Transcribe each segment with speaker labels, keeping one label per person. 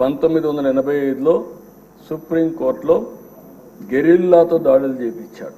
Speaker 1: పంతొమ్మిది వందల ఎనభై ఐదులో సుప్రీంకోర్టులో గెరిల్లాతో దాడులు చేపించాడు.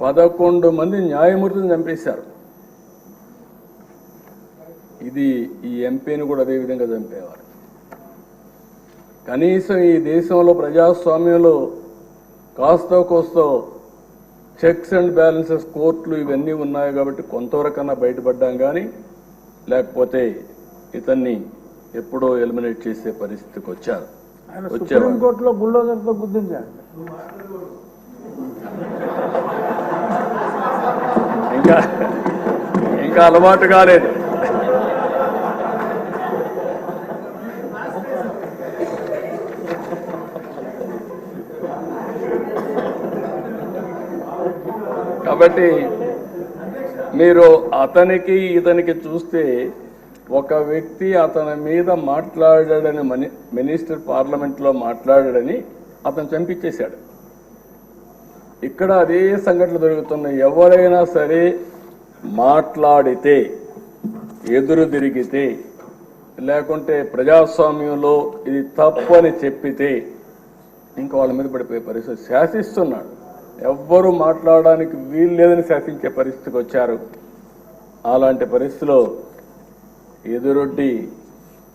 Speaker 1: పదకొండు మంది న్యాయమూర్తిని చంపేశారు. ఇది ఈ ఎంపీని కూడా అదేవిధంగా చంపేవారు. కనీసం ఈ దేశంలో ప్రజాస్వామ్యంలో కాస్తో కోస్తో చెక్స్ అండ్ బ్యాలెన్సెస్ కోర్టులు ఇవన్నీ ఉన్నాయి కాబట్టి కొంతవరకన్నా బయటపడ్డాం కానీ లేకపోతే ఇతన్ని ఎప్పుడో ఎలిమినేట్ చేసే పరిస్థితికి వచ్చారు.
Speaker 2: సుప్రీంకోర్టులో బుల్డోజర్తో గుర్తించాడు
Speaker 1: ఇంకా ఇంకా అలవాటు కాలేదు. కాబట్టి మీరు అతనికి ఇతనికి చూస్తే ఒక వ్యక్తి అతని మీద మాట్లాడాడని మని మినిస్టర్ పార్లమెంట్లో మాట్లాడాడని అతను చంపించేశాడు ఇక్కడ అదే సంఘటనలు జరుగుతున్నాయి ఎవరైనా సరే మాట్లాడితే ఎదురు తిరిగితే లేకుంటే ప్రజాస్వామ్యంలో ఇది తప్పు అని చెప్పితే ఇంకా వాళ్ళ మీద పడిపోయే పరిస్థితి శాసిస్తున్నాడు. ఎవ్వరు మాట్లాడడానికి వీలు లేదని శాసించే పరిస్థితికి వచ్చారు. అలాంటి పరిస్థితిలో ఎదురొడ్డి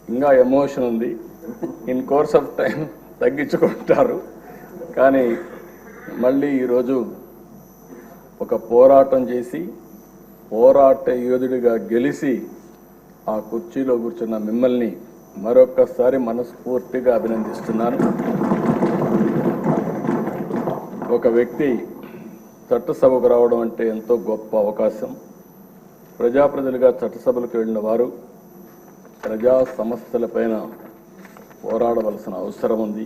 Speaker 1: ఇంకా ఎమోషన్ ఉంది. ఇన్ కోర్స్ ఆఫ్ టైం తగ్గించుకుంటారు. కానీ మళ్ళీ ఈరోజు ఒక పోరాటం చేసి పోరాట యోధుడిగా గెలిచి ఆ కుర్చీలో కూర్చున్న మిమ్మల్ని మరొక్కసారి మనస్ఫూర్తిగా అభినందిస్తున్నాను. ఒక వ్యక్తి చట్టసభకు రావడం అంటే ఎంతో గొప్ప అవకాశం. ప్రజాప్రతినిధులుగా చట్టసభలకు వెళ్ళిన వారు ప్రజా సమస్యలపైన పోరాడవలసిన అవసరం ఉంది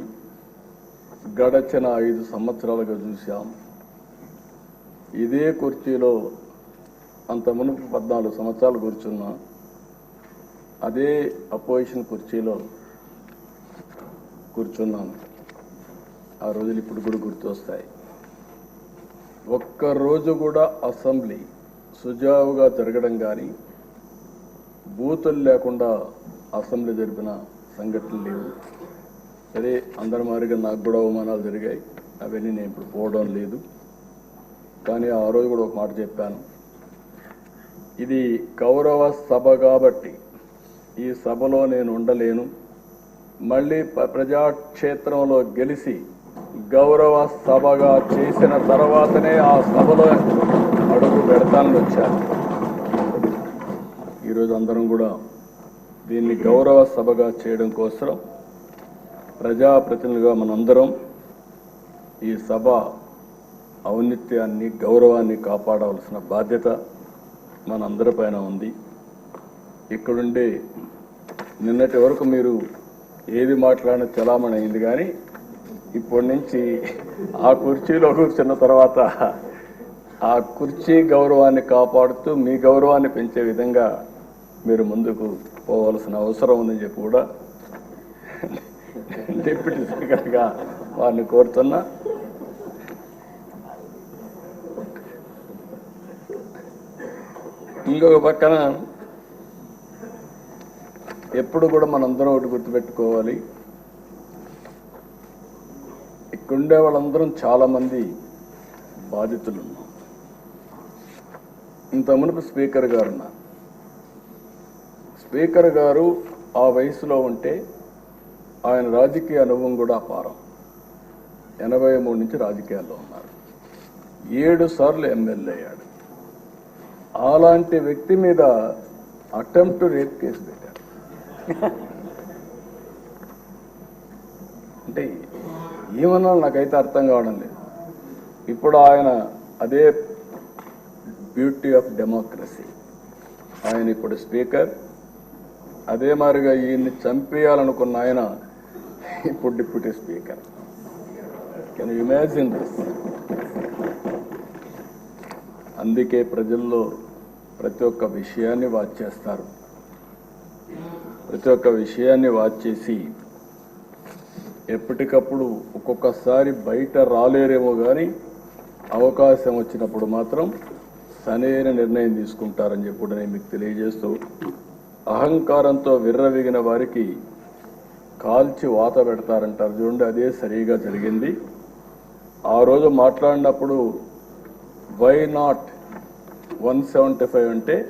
Speaker 1: గడచిన ఐదు సంవత్సరాలుగా చూశాం. ఇదే కుర్చీలో అంత మునుపు పద్నాలుగు సంవత్సరాలు కూర్చున్నా అదే అపోజిషన్ కుర్చీలో కూర్చున్నాను. ఆ రోజులు ఇప్పుడు కూడా గుర్తొస్తాయి. ఒక్క రోజు కూడా అసెంబ్లీ సుజావుగా జరగడం కానీ బూతులు లేకుండా అసెంబ్లీ జరిపిన సంఘటనలు లేవు. సరే అందరి మాదిరిగా నాకు కూడా అవమానాలు జరిగాయి. అవన్నీ నేను ఇప్పుడు పోవడం లేదు. కానీ ఆ రోజు కూడా ఒక మాట చెప్పాను. ఇది గౌరవ సభ కాబట్టి ఈ సభలో నేను ఉండలేను. మళ్ళీ ప్రజాక్షేత్రంలో గెలిచి గౌరవ సభగా చేసిన తర్వాతనే ఆ సభలో అడుగు పెడతానని వచ్చాను. ఈరోజు అందరం కూడా దీన్ని గౌరవ సభగా చేయడం కోసం ప్రజాప్రతినిధులుగా మనందరం ఈ సభ ఔన్నిత్యాన్ని గౌరవాన్ని కాపాడవలసిన బాధ్యత మనందరిపైన ఉంది. ఇక్కడుండే నిన్నటి వరకు మీరు ఏది మాట్లాడిన చలామణి అయింది కానీ ఇప్పటి నుంచి ఆ కుర్చీలో కూర్చున్న తర్వాత ఆ కుర్చీ గౌరవాన్ని కాపాడుతూ మీ గౌరవాన్ని పెంచే విధంగా మీరు ముందుకు పోవలసిన అవసరం ఉందని చెప్పి కూడా డిప్యూటీ స్పీకర్గా వారిని కోరుతున్నా. ఇంకొక పక్కన ఎప్పుడు కూడా మనందరం ఒకటి గుర్తుపెట్టుకోవాలి. ఇక్కడుండే వాళ్ళందరం చాలామంది బాధితులు ఉన్నాం ఇంత మునుపు స్పీకర్ గారు ఉన్నారు స్పీకర్ గారు ఆ వయసులో ఉంటే ఆయన రాజకీయ అనుభవం కూడా అపారం. ఎనభై మూడు నుంచి రాజకీయాల్లో ఉన్నారు. ఏడు సార్లు ఎమ్మెల్యే అయ్యాడు. అలాంటి వ్యక్తి మీద అటెంప్ట్ రేప్ కేసు పెట్టారు. అంటే ఏమన్నా నాకైతే అర్థం కావడం లేదు. ఇప్పుడు ఆయన అదే బ్యూటీ ఆఫ్ డెమోక్రసీ. ఆయన ఇప్పుడు స్పీకర్. అదే మాదిరిగా ఈయన్ని చంపేయాలనుకున్న ఆయన ఇప్పుడు deputy speaker. Can imagine this అందుకే ప్రజల్లో ప్రతి ఒక్క విషయాన్ని వాచ్ చేస్తారు. ప్రతి ఒక్క విషయాన్ని వాచ్ చేసి ఎప్పటికప్పుడు ఒక్కొక్కసారి బయట రాలేరేమో కానీ అవకాశం వచ్చినప్పుడు మాత్రం సరైన నిర్ణయం తీసుకుంటారని చెప్పి నేను మీకు తెలియజేస్తూ అహంకారంతో విర్రవిగిన వారికి కాల్చి వాత పెడతారంటారు. చూడండి అదే సరిగా జరిగింది. ఆ రోజు మాట్లాడినప్పుడు why not one seventy five అంటే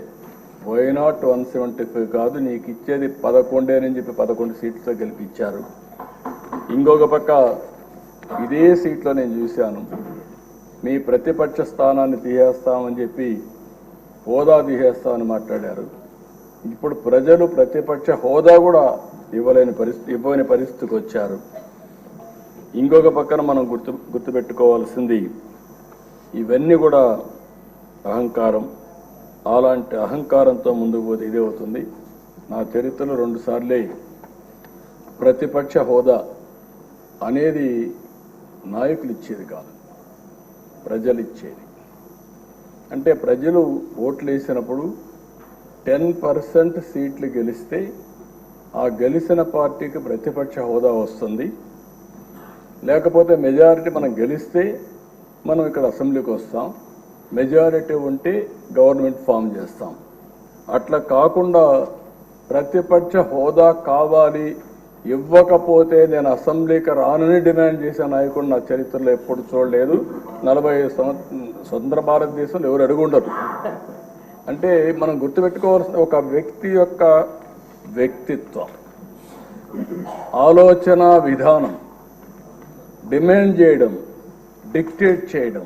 Speaker 1: why not one seventy five కాదు నీకు ఇచ్చేది పదకొండేనని చెప్పి పదకొండు సీట్లతో గెలిపించారు. ఇంకొక పక్క ఇదే సీట్లో నేను చూశాను. మీ ప్రతిపక్ష స్థానాన్ని తీసేస్తామని చెప్పి హోదా తీసేస్తామని మాట్లాడారు. ఇప్పుడు ప్రజలు ప్రతిపక్ష హోదా కూడా ఇవ్వలేని పరిస్థితి ఇవ్వని పరిస్థితికి వచ్చారు. ఇంకొక పక్కన మనం గుర్తు గుర్తుపెట్టుకోవాల్సింది ఇవన్నీ కూడా అహంకారం. అలాంటి అహంకారంతో ముందుకు పోతే ఇదే అవుతుంది. నా చరిత్రలో రెండుసార్లే ప్రతిపక్ష హోదా అనేది నాయకులు ఇచ్చేది కాదు. ప్రజలు ఇచ్చేది. అంటే ప్రజలు ఓట్లు వేసినప్పుడు టెన్ పర్సెంట్ సీట్లు గెలిస్తే ఆ గెలిచిన పార్టీకి ప్రతిపక్ష హోదా వస్తుంది. లేకపోతే మెజారిటీ మనం గెలిస్తే మనం ఇక్కడ అసెంబ్లీకి వస్తాం. మెజారిటీ ఉంటే గవర్నమెంట్ ఫామ్ చేస్తాం. అట్లా కాకుండా ప్రతిపక్ష హోదా కావాలి ఇవ్వకపోతే నేను అసెంబ్లీకి రానని డిమాండ్ చేసే నాయకుడు నా చరిత్రలో ఎప్పుడు చూడలేదు. నలభై సంవత్సరం స్వతంత్ర భారతదేశంలో ఎవరు అడుగుండరు. అంటే మనం గుర్తుపెట్టుకోవాల్సిన ఒక వ్యక్తి యొక్క వ్యక్తిత్వం. ఆలోచన విధానం డిమాండ్ చేయడం డిక్టేట్ చేయడం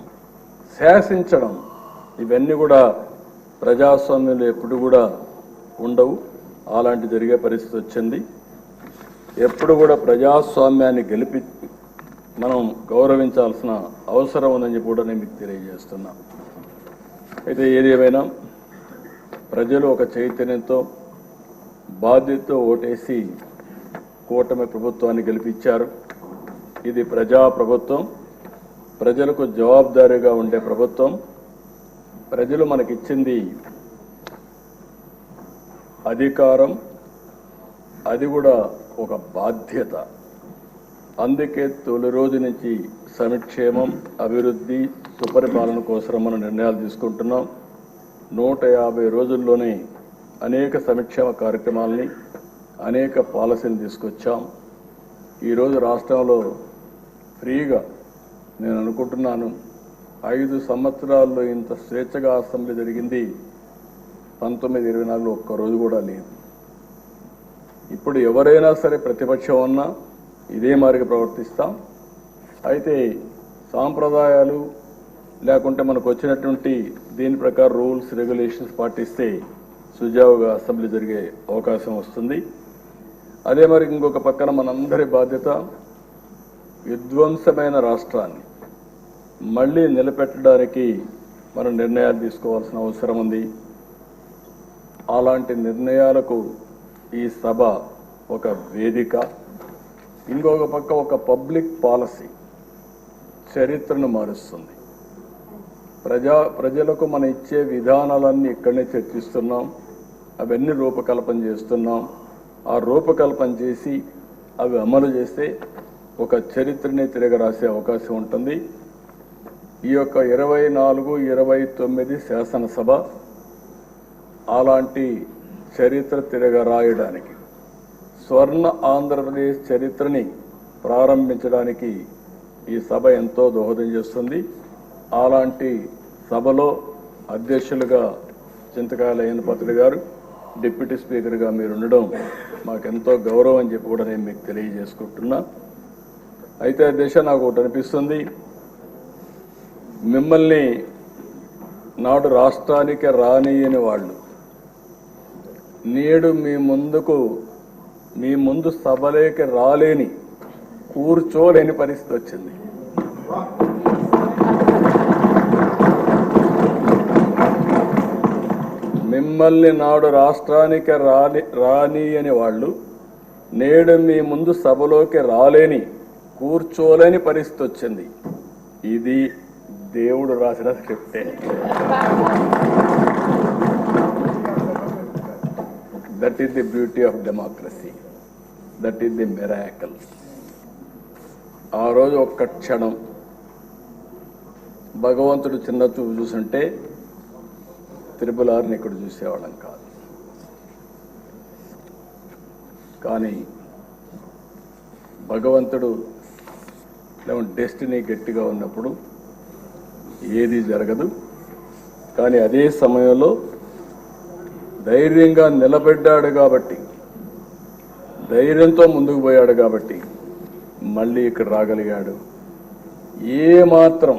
Speaker 1: శాసించడం ఇవన్నీ కూడా ప్రజాస్వామ్యంలో ఎప్పుడు కూడా ఉండవు. అలాంటి జరిగే పరిస్థితి వచ్చింది. ఎప్పుడు కూడా ప్రజాస్వామ్యాన్ని గెలిపి మనం గౌరవించాల్సిన అవసరం ఉందని చెప్పి కూడా నేను మీకు తెలియజేస్తున్నా. అయితే ఏది ఏమైనా ప్రజలు ఒక చైతన్యంతో బాధ్యతతో ఓటేసి కూటమి ప్రభుత్వాన్ని గెలిపించారు. ఇది ప్రజా ప్రభుత్వం ప్రజలకు జవాబుదారీగా ఉండే ప్రభుత్వం. ప్రజలు మనకిచ్చింది అధికారం. అది కూడా ఒక బాధ్యత. అందుకే తొలి రోజు నుంచి సంక్షేమం అభివృద్ధి సుపరిపాలన కోసం మనం నిర్ణయాలు తీసుకుంటున్నాం. నూట యాభై రోజుల్లోనే అనేక సంక్షేమ కార్యక్రమాలని అనేక పాలసీలు తీసుకొచ్చాం. ఈరోజు రాష్ట్రంలో ఫ్రీగా నేను అనుకుంటున్నాను ఐదు సంవత్సరాల్లో ఇంత స్వేచ్ఛగా అసెంబ్లీ జరిగింది పంతొమ్మిది ఇరవై నాలుగులో ఒక్క రోజు కూడా లేదు. ఇప్పుడు ఎవరైనా సరే ప్రతిపక్షం ఉన్నా ఇదే మారిగా ప్రవర్తిస్తాం. అయితే సాంప్రదాయాలు లేకుంటే మనకు వచ్చినటువంటి దీని ప్రకారం రూల్స్ రెగ్యులేషన్స్ పాటిస్తే సుజావుగా అసెంబ్లీ జరిగే అవకాశం వస్తుంది. అదే మరి ఇంకొక పక్కన మనందరి బాధ్యత విధ్వంసమైన రాష్ట్రాన్ని మళ్ళీ నిలబెట్టడానికి మనం నిర్ణయాలు తీసుకోవాల్సిన అవసరం ఉంది. అలాంటి నిర్ణయాలకు ఈ సభ ఒక వేదిక. ఇంకొక పక్క ఒక పబ్లిక్ పాలసీ చరిత్రను మారుస్తుంది. ప్రజా ప్రజలకు మనం ఇచ్చే విధానాలన్నీ ఇక్కడనే చర్చిస్తున్నాం. అవన్నీ రూపకల్పన చేస్తున్నాం. ఆ రూపకల్పన చేసి అవి అమలు చేస్తే ఒక చరిత్రని తిరగరాసే అవకాశం ఉంటుంది. ఈ యొక్క ఇరవై నాలుగు ఇరవై తొమ్మిది శాసనసభ అలాంటి చరిత్ర తిరగరాయడానికి స్వర్ణ ఆంధ్రప్రదేశ్ చరిత్రని ప్రారంభించడానికి ఈ సభ ఎంతో దోహదం చేస్తుంది. అలాంటి సభలో అధ్యక్షులుగా చింతకాయల అయ్యనపత్రి గారు డిప్యూటీ స్పీకర్గా మీరు ఉండడం మాకెంతో గౌరవం అని చెప్పి కూడా నేను మీకు తెలియజేసుకుంటున్నా. అయితే దిశ నాకు ఒకటి అనిపిస్తుంది. మిమ్మల్ని నాడు రాష్ట్రానికి రానియని వాళ్ళు నేడు మీ ముందుకు మీ ముందు సభలేకి రాలేని కూర్చోలేని పరిస్థితి వచ్చింది. మిమ్మల్ని నాడు రాష్ట్రానికి రాని రాని అని వాళ్ళు నేడు మీ ముందు సభలోకి రాలేని కూర్చోలేని పరిస్థితి వచ్చింది. ఇది దేవుడు రాసిన స్క్రిప్టే. That is the beauty of democracy that is the miracle ఆ రోజు ఒక్క క్షణం భగవంతుడు చిన్న చూపు చూసుంటే తిరుపలారిని ఇక్కడ చూసేవాళ్ళం కాదు. కానీ భగవంతుడు లేకుంటే డెస్టినీ గట్టిగా ఉన్నప్పుడు ఏది జరగదు. కానీ అదే సమయంలో ధైర్యంగా నిలబడ్డాడు కాబట్టి ధైర్యంతో ముందుకు పోయాడు కాబట్టి మళ్ళీ ఇక్కడ రాగలిగాడు. ఏ మాత్రం